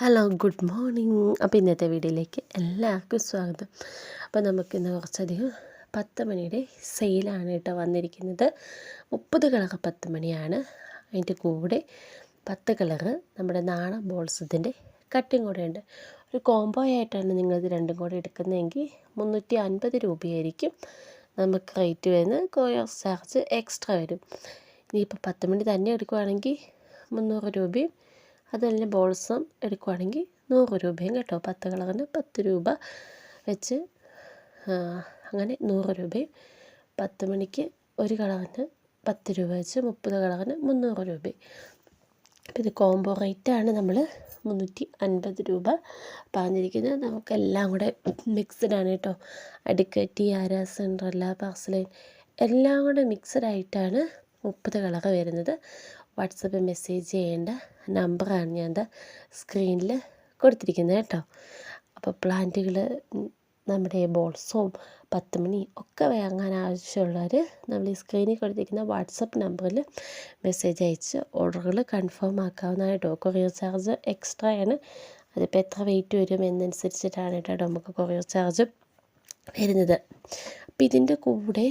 Hello good morning അപ്പോൾ ഇന്നത്തെ വീഡിയോയിലേക്ക് എല്ലാവർക്കും സ്വാഗതം. അപ്പോൾ നമുക്കിന്ന് കുറച്ചധികം പത്ത് മണിയുടെ സെയിലാണ് കേട്ടോ വന്നിരിക്കുന്നത്. മുപ്പത് കളർ പത്ത് മണിയാണ്. അതിന്റെ കൂടെ പത്ത് കളറ് നമ്മുടെ നാണ ബോൾസത്തിന്റെ കട്ടിങ് കൂടെ ഉണ്ട്. ഒരു കോംബോ ആയിട്ടാണ് നിങ്ങളിത് രണ്ടും കൂടെ എടുക്കുന്നതെങ്കിൽ മുന്നൂറ്റി അൻപത് രൂപയായിരിക്കും നമുക്ക് റേറ്റ് വരുന്നത്. കൊറിയർ ചാർജ് എക്സ്ട്രാ വരും. ഇനിയിപ്പോൾ പത്ത് മണി തന്നെ എടുക്കുവാണെങ്കിൽ മുന്നൂറ് രൂപയും അതുപോലെ ബോൾസം എടുക്കുകയാണെങ്കിൽ നൂറ് രൂപയും കേട്ടോ. പത്ത് കളറിന് പത്ത് രൂപ വെച്ച് അങ്ങനെ നൂറ് രൂപയും പത്ത് മണിക്ക് ഒരു കളറിന് പത്ത് രൂപ വെച്ച് മുപ്പത് കളറിന് മുന്നൂറ് രൂപയും അപ്പോൾ ഇത് കോംബോ റേറ്റാണ് നമ്മൾ മുന്നൂറ്റി അൻപത് രൂപ പറഞ്ഞിരിക്കുന്നത്. നമുക്കെല്ലാം കൂടെ ആണ് കേട്ടോ. അടുക്കറ്റി ആര സെൻട്രല്ല പാർസലൈൻ എല്ലാം കൂടെ മിക്സഡായിട്ടാണ് മുപ്പത് കളർ വരുന്നത്. വാട്സപ്പിൽ മെസ്സേജ് ചെയ്യേണ്ട നമ്പറാണ് ഞാൻ എന്താ സ്ക്രീനിൽ കൊടുത്തിരിക്കുന്നത് കേട്ടോ. അപ്പോൾ പ്ലാന്റുകൾ നമ്മുടെ ബോൾസും പത്ത് മണി ഒക്കെ വാങ്ങാൻ ആവശ്യമുള്ളവർ നമ്മൾ ഈ സ്ക്രീനിൽ കൊടുത്തിരിക്കുന്ന വാട്സപ്പ് നമ്പറിൽ മെസ്സേജ് അയച്ച് ഓർഡറുകൾ കൺഫേം ആക്കാവുന്നതാണ് കേട്ടോ കൊറിയർ ചാർജ് എക്സ്ട്രാ ആണ്. അതിപ്പോൾ എത്ര വെയിറ്റ് വരും എന്നനുസരിച്ചിട്ടാണ് കേട്ടോ നമുക്ക് കൊറിയർ ചാർജ് വരുന്നത്. അപ്പോൾ ഇതിന്റെ കൂടെ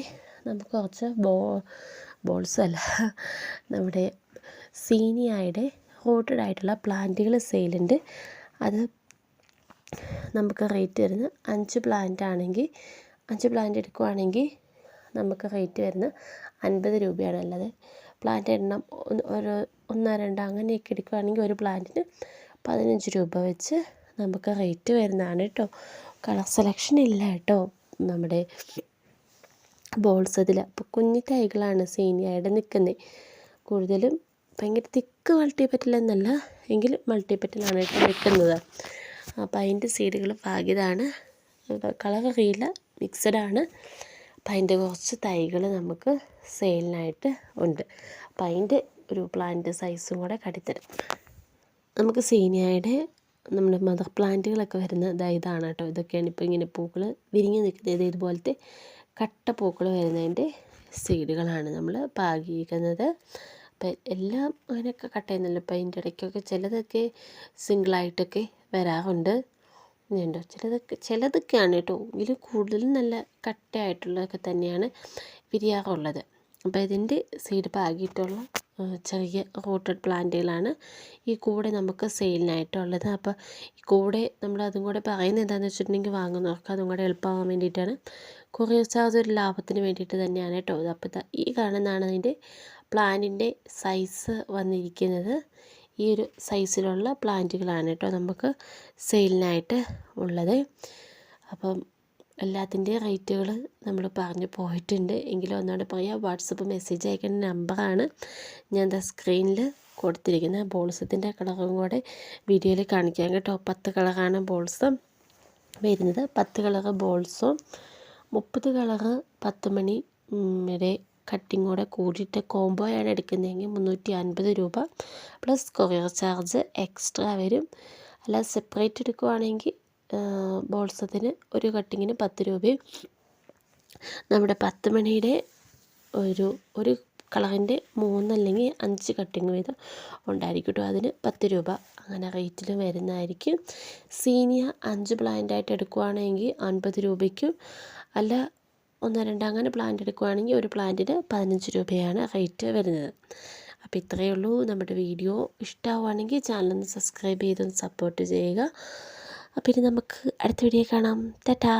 നമുക്ക് കുറച്ച് ബോ ബോൾസ് അല്ല നമ്മുടെ സീനിയയുടെ റൂട്ടഡ് ആയിട്ടുള്ള പ്ലാന്റുകൾ സെയിലുണ്ട്. അത് നമുക്ക് റേറ്റ് വരുന്നത് അഞ്ച് പ്ലാന്റ് ആണെങ്കിൽ അഞ്ച് പ്ലാന്റ് എടുക്കുവാണെങ്കിൽ നമുക്ക് റേറ്റ് വരുന്നത് അൻപത് രൂപയാണ് അല്ലാതെ പ്ലാന്റ് എണ്ണം ഒരു ഒന്നോ രണ്ടോ അങ്ങനെയൊക്കെ എടുക്കുകയാണെങ്കിൽ ഒരു പ്ലാന്റിന് പതിനഞ്ച് രൂപ വെച്ച് നമുക്ക് റേറ്റ് വരുന്നതാണ് കേട്ടോ. കളർ സെലക്ഷൻ ഇല്ല കേട്ടോ നമ്മുടെ ബോൾസതിൽ അപ്പോൾ കുഞ്ഞി തൈകളാണ് സീനിയായിട്ട് നിൽക്കുന്നത്. കൂടുതലും ഭയങ്കര തിക്ക് മൾട്ടിപ്പറ്റലെന്നല്ല എങ്കിലും മൾട്ടിപ്പറ്റലാണ് കേട്ടോ വെട്ടുന്നത്. അപ്പോൾ അതിന്റെ സീഡുകൾ പാകിയതാണ് കളർ മിക്സഡ് ആണ് അപ്പം അതിന്റെ കുറച്ച് തൈകൾ നമുക്ക് സെയിലിനായിട്ട് ഉണ്ട്. അപ്പം അതിന്റെ ഒരു പ്ലാന്റ് സൈസും കൂടെ കടിത്തരാം. നമുക്ക് സീനിയയുടെ നമ്മുടെ മദർ പ്ലാന്റുകളൊക്കെ വരുന്നത് ഇതാണ് കേട്ടോ. ഇതൊക്കെയാണ് ഇപ്പോൾ ഇങ്ങനെ പൂക്കൾ വിരിഞ്ഞ് നിൽക്കുന്നത്. ഇതുപോലത്തെ കട്ട പൂക്കൾ വരുന്നതിന്റെ സീഡുകളാണ് നമ്മൾ പാകിയിരിക്കുന്നത്. അപ്പം എല്ലാം അങ്ങനെയൊക്കെ കട്ട് ചെയ്യുന്നില്ല അപ്പം അതിന്റെ ഇടയ്ക്കൊക്കെ ചിലതൊക്കെ സിംഗിളായിട്ടൊക്കെ വരാറുണ്ട്. ഉണ്ടോ? ചിലതൊക്കെ ചിലതൊക്കെയാണ് കേട്ടോ. ഇതിൽ കൂടുതലും നല്ല കട്ടയായിട്ടുള്ളതൊക്കെ തന്നെയാണ് വിരിയാറുള്ളത് അപ്പോൾ ഇതിന്റെ സീഡ് പാകിയിട്ടുള്ള ചെറിയ റോട്ടഡ് പ്ലാന്റുകളാണ് ഈ കൂടെ നമുക്ക് സെയിലിനായിട്ടുള്ളത് അപ്പോൾ ഈ കൂടെ നമ്മൾ അതും കൂടെ പറയുന്നത് എന്താണെന്ന് വെച്ചിട്ടുണ്ടെങ്കിൽ വാങ്ങുന്നവർക്ക് അതും കൂടെ എളുപ്പമാകാൻ വേണ്ടിയിട്ടാണ്. കുറേ ദിവസം അതൊരു ലാഭത്തിന് വേണ്ടിയിട്ട് തന്നെയാണ് കേട്ടോ. അപ്പോൾ ഈ കാണുന്നതാണ് അതിന്റെ പ്ലാന്റിന്റെ സൈസ് വന്നിരിക്കുന്നത് ഈ ഒരു സൈസിലുള്ള പ്ലാന്റുകളാണ് കേട്ടോ നമുക്ക് സെയിലിനായിട്ട് ഉള്ളത്. അപ്പം എല്ലാത്തിന്റെ റേറ്റുകൾ നമ്മൾ പറഞ്ഞു പോയിട്ടുണ്ട്. എങ്കിലും ഒന്നുകൂടെ പറയാം. വാട്സപ്പ് മെസ്സേജ് അയക്കേണ്ട നമ്പറാണ്. ഞാൻ എന്താ സ്ക്രീനിൽ കൊടുത്തിരിക്കുന്നത് ബോൾസത്തിന്റെ കളറും കൂടെ വീഡിയോയിൽ കാണിക്കാം കേട്ടോ. പത്ത് കളറാണ് ബോൾസ് വരുന്നത്. പത്ത് കളറ് ബോൾസും മുപ്പത് കളറ് പത്ത് മണി വരെ കട്ടിങ്ങോടെ കൂടിയിട്ട് കോംബോ ആണ് എടുക്കുന്നതെങ്കിൽ മുന്നൂറ്റി അൻപത് രൂപ പ്ലസ് കൊറിയർ ചാർജ് എക്സ്ട്രാ വരും. അല്ല സെപ്പറേറ്റ് എടുക്കുവാണെങ്കിൽ ബോൾസത്തിന് ഒരു കട്ടിങ്ങിന് പത്ത് രൂപയും നമ്മുടെ പത്ത് മണിയുടെ ഒരു ഒരു കളറിന്റെ മൂന്നല്ലെങ്കിൽ അഞ്ച് കട്ടിങ് വീതം ഉണ്ടായിരിക്കും കേട്ടോ. അതിന് പത്ത് രൂപ അങ്ങനെ റേറ്റിൽ വരുന്നതായിരിക്കും. സീനിയ അഞ്ച് ബ്ലൈൻഡായിട്ട് എടുക്കുവാണെങ്കിൽ അൻപത് രൂപയ്ക്കും. അല്ല ഒന്ന് രണ്ട് അങ്ങനെ പ്ലാന്റ് എടുക്കുവാണെങ്കിൽ ഒരു പ്ലാന്റിന് പതിനഞ്ച് രൂപയാണ് റേറ്റ് വരുന്നത്. അപ്പോൾ ഇത്രയേ ഉള്ളൂ. നമ്മുടെ വീഡിയോ ഇഷ്ടമാവുകയാണെങ്കിൽ ചാനലൊന്ന് സബ്സ്ക്രൈബ് ചെയ്തൊന്ന് സപ്പോർട്ട് ചെയ്യുക. അപ്പോൾ ഇനി നമുക്ക് അടുത്ത വീഡിയോ കാണാം. ടാറ്റാ